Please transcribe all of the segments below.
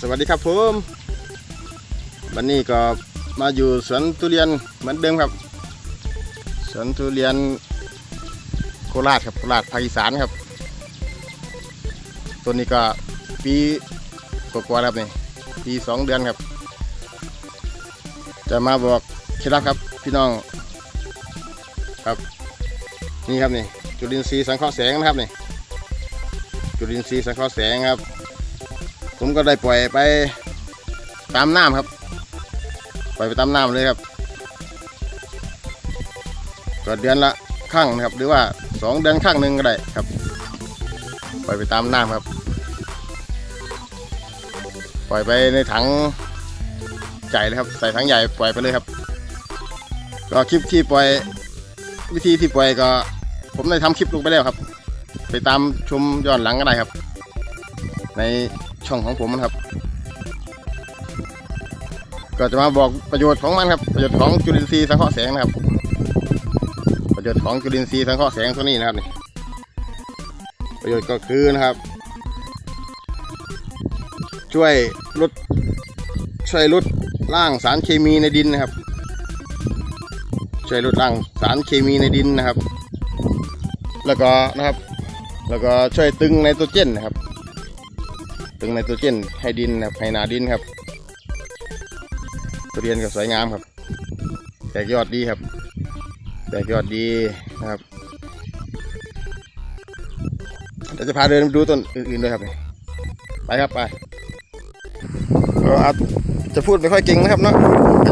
สวัสดีครับผมวันนี้ก็มาอยู่สวนทุเรียนเหมือนเดิมครับ สวนทุเรียนโคราชครับโคราชภาคอีสานครับต้นนี้ก็ปีกว่าๆครับนี่ปีสองเดือนครับ จะมาบอกเคล็ดลับครับพี่น้องครับนี่ครับนี่จุลินทรีย์สังเคราะห์แสงนะครับนี่จุลินทรีย์สังเคราะห์แสงครับ ผมก็ได้ปล่อยไปตามน้ำครับ ปล่อยไปตามน้ำเลยครับก็เดือนละครั้งนะครับ หรือว่าสองเดือนครั้งหนึ่งก็ได้ครับ ปล่อยไปตามน้ำครับ ปล่อยไปในถังใหญ่เลยครับ ใส่ถังใหญ่ปล่อยไปเลยครับ ก็คลิปที่ปล่อยวิธีที่ปล่อยก็ ผมได้ทำคลิปลงไปแล้วครับ ไปตามชมย้อนหลังก็ได้ครับ ใน ช่องของผมนะครับ ก็จะมาบอกประโยชน์ของมันครับ ประโยชน์ของจุลินทรีย์สังเคราะห์แสงนะครับ ประโยชน์ของจุลินทรีย์สังเคราะห์แสงตัวนี้นะครับนี่ประโยชน์ก็คือนะครับ ช่วยลดช่วยลดร่างสารเคมีในดินนะครับ ช่วยลดร่างสารเคมีในดินนะครับ แล้วก็นะครับ แล้วก็ช่วยตึงไนโตรเจนนะครับ ตึงไนโตรเจนให้ดินครับให้นาดินครับทุเรียนก็สวยงามครับ แตกยอดดีครับ แตกยอดดีนะครับเดี๋ยวจะพาเดินดูต้นอื่นๆด้วยครับ ไปครับไปก็อาจจะพูดไม่ค่อยเก่งนะครับเนาะ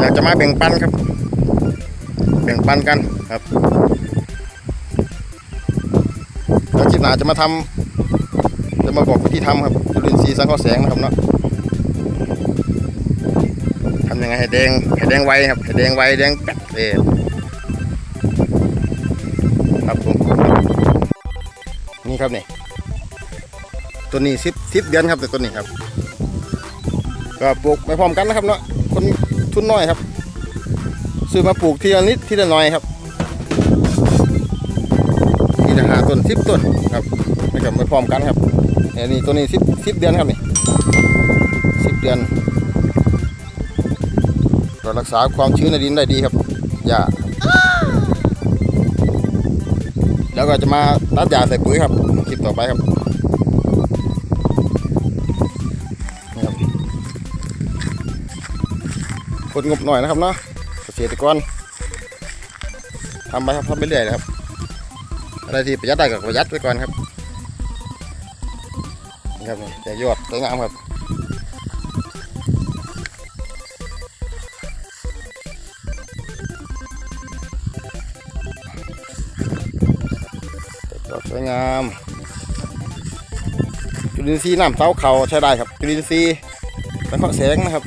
อยากจะมาแบ่งปันครับ แบ่งปันกันครับแล้วคลิปหน้าจะมาทำจะมาบอกวิธีทำครับ จุลินทรีสังเคราะห์แสงนะครับเนาะทำยังไงให้แดงให้แดงไวครับให้แดงไวแดงแป๊ดเลยครับผมนี่ครับนี่ตัวนี้สิบสิบเดือนครับแต่ตัวนี้ครับ ก็ปลูกไม่พร้อมกันนะครับเนาะคนทุนน้อยครับ ซื้อมาปลูกทีละนิดทีละหน่อยครับนี่จะหาต้นสิบต้นครับนะครับไม่พร้อมกันครับ อันนี้ตัวนี้สิบสิบเดือนครับนี่สิบเดือนก็รักษาความชื้นในดินได้ดีครับหญ้าแล้วก็จะมาตัดหญ้าใส่ปุ๋ยครับคลิปต่อไปครับนี่คนงบหน่อยนะครับเนาะเกษตรกรทำไปครับทำไปเรื่อยนะครับอะไรที่ประหยัดได้ก็ประหยัดไว้ก่อนครับ ครับแต่ยอดสวยงามครับสวยงามจุลินทรีย์น้ำเต้าเขาใช้ได้ครับจุลินทรีย์สังเคราะห์แสงนะครับ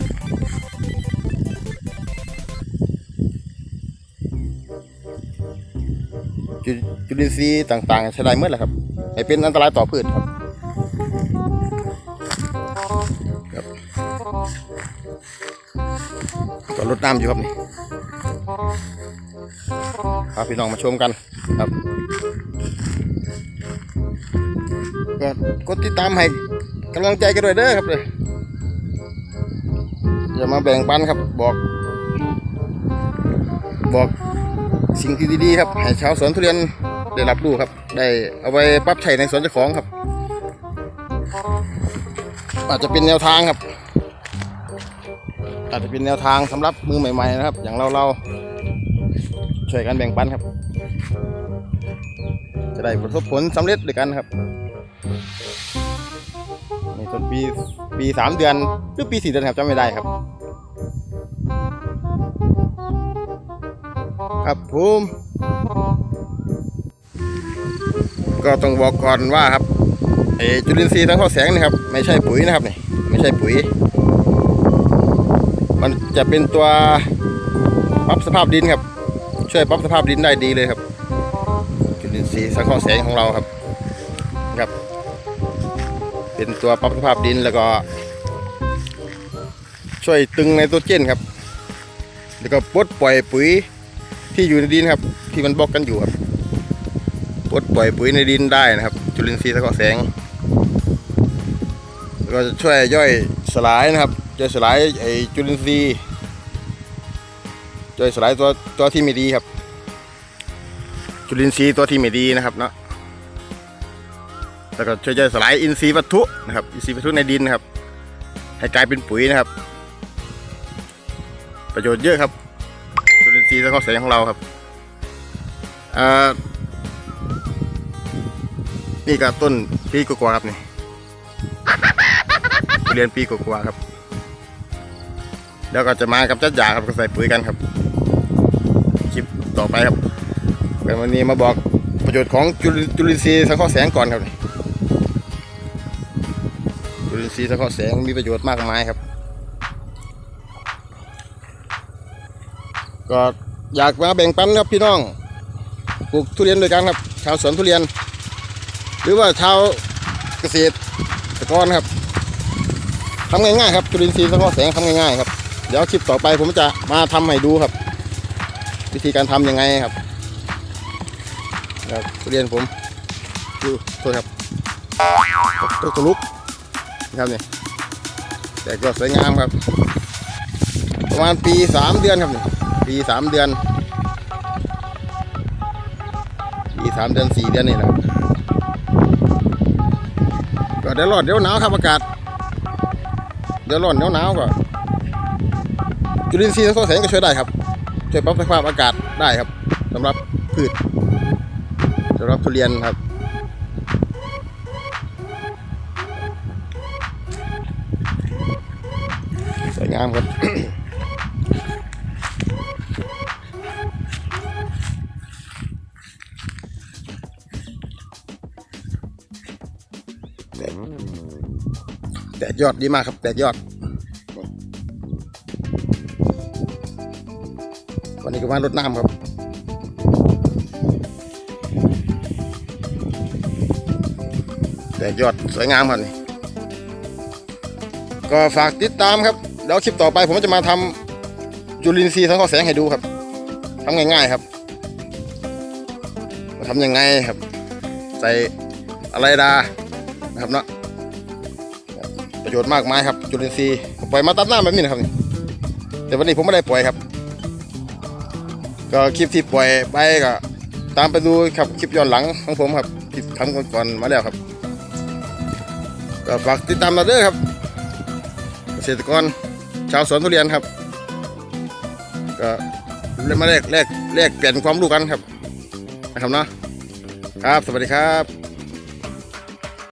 จุจุลินทรีย์ต่างๆใช้ได้เมื่อไหร่ครับไม่เป็นอันตรายต่อพืชครับ ก็รดน้ำอยู่ครับนี่พาพี่น้องมาชมกันครับก็กดติดตามให้กำลังใจกันด้วยเด้อครับเลยอย่ามาแบ่งปันครับบอก บอกสิ่งที่ดีๆครับให้ชาวสวนทุเรียนได้รับรู้ครับ ได้เอาไปปรับใช้ในสวนเจ้าของครับ อาจจะเป็นแนวทางครับ อาจจะเป็นแนวทางสำหรับมือใหม่ ๆ นะครับ อย่างเราเราช่วยกันแบ่งปันครับ จะได้ประสบผลสำเร็จด้วยกันครับนี่ต้นปีปีสามเดือนหรือปีสี่เดือนครับจำไม่ได้ครับ ครับผมก็ต้องบอกก่อนว่าครับ ไอจุลินทรีย์ทั้งข้อแสงนี่ครับ ไม่ใช่ปุ๋ยนะครับนี่ไม่ใช่ปุ๋ย มันจะเป็นตัวปรับสภาพดินครับ ช่วยปรับสภาพดินได้ดีเลยครับ จุลินทรีย์สังเคราะห์แสงของเราครับครับ เป็นตัวปรับสภาพดินแล้วก็ ช่วยตึงไนโตรเจนครับ แล้วก็ปลดปล่อยปุ๋ยที่อยู่ในดินครับ ที่มันบล็อกกันอยู่ครับปลดปล่อยปุ๋ยในดินได้นะครับ จุลินทรีย์สังเคราะห์แสง ก็จะช่วยย่อยสลายนะครับย่อยสลายไอจุลินทรีย์ย่อยสลายตัวตัวที่ไม่ดีครับ จุลินทรีย์ตัวที่ไม่ดีนะครับเนาะแล้วก็ช่วยย่อยสลายอินทรีย์วัตถุนะครับอินทรีย์วัตถุในดินนะครับ ให้กลายเป็นปุ๋ยนะครับ ประโยชน์เยอะครับจุลินทรีย์สังเคราะห์แสงของเราครับอ่านี่ก็ต้นปีกว่าครับนี่ ทุเรียนปีกว่าครับ แล้วก็จะมากับจัดยาครับก็ใส่ปุ๋ยกันครับ คลิปต่อไปครับวันนี้มาบอกประโยชน์ของจุลินจุลินทรีย์สังเคราะห์แสงก่อนครับจุลินทรีย์สังเคราะห์แสงมีประโยชน์มากมายครับ ก็อยากมาแบ่งปันครับพี่น้องปลูกทุเรียนด้วยกันครับ ชาวสวนทุเรียน หรือว่าชาวเกษตรกรครับ ทำง่ายๆครับจุลินทรีย์สังเคราะห์แสงทำง่ายๆครับเดี๋ยวคลิปต่อไปผมจะมาทำให้ดูครับ วิธีการทำยังไงครับครับเรียนผมดูโทษครับตกตะลุกนะครับเนี่ยแต่ก็สวยงามครับ ประมาณปีสามเดือนครับนี่ปีสามเดือนปีสามเดือนสี่เดือนนี่นะครับก็เดี๋ยวร้อนเดี๋ยวหนาวครับอากาศ เดี๋ยวร้อนเดี๋ยวหนาวก็จุลินทรีย์สังเคราะแสงก็ช่วยได้ครับ ช่วยปรับสภาพอากาศได้ครับสำหรับพืชสำหรับทุเรียนครับสวยงามครับแตก แตกยอดดีมากครับ แตกยอดวันนี้ก็มารดน้ำครับแตกยอดสวยงามครับนี่ก็ฝากติดตามครับแล้วคลิปต่อไปผมจะมาทำจุลินทรีย์สังเคราะห์แสงให้ดูครับทำง่ายๆครับทำยังไงครับ ใส่อะไรดานะครับเนาะ ประโยชน์มากมายครับ จุลินทรีย์ปล่อยมาตัดหน้าแบบนี้นะครับแต่วันนี้ผมไม่ได้ปล่อยครับ ก็คลิปที่ปล่อยไปก็ตามไปดูครับคลิปย้อนหลังของผมครับคลิปทำก่อนๆมาแล้วครับ ก็ฝากติดตามเราด้วยครับ เกษตรกรชาวสวนทุเรียนครับ ก็มาแลกแลกแลกเปลี่ยนความรู้กันครับนะครับนะครับ สวัสดีครับ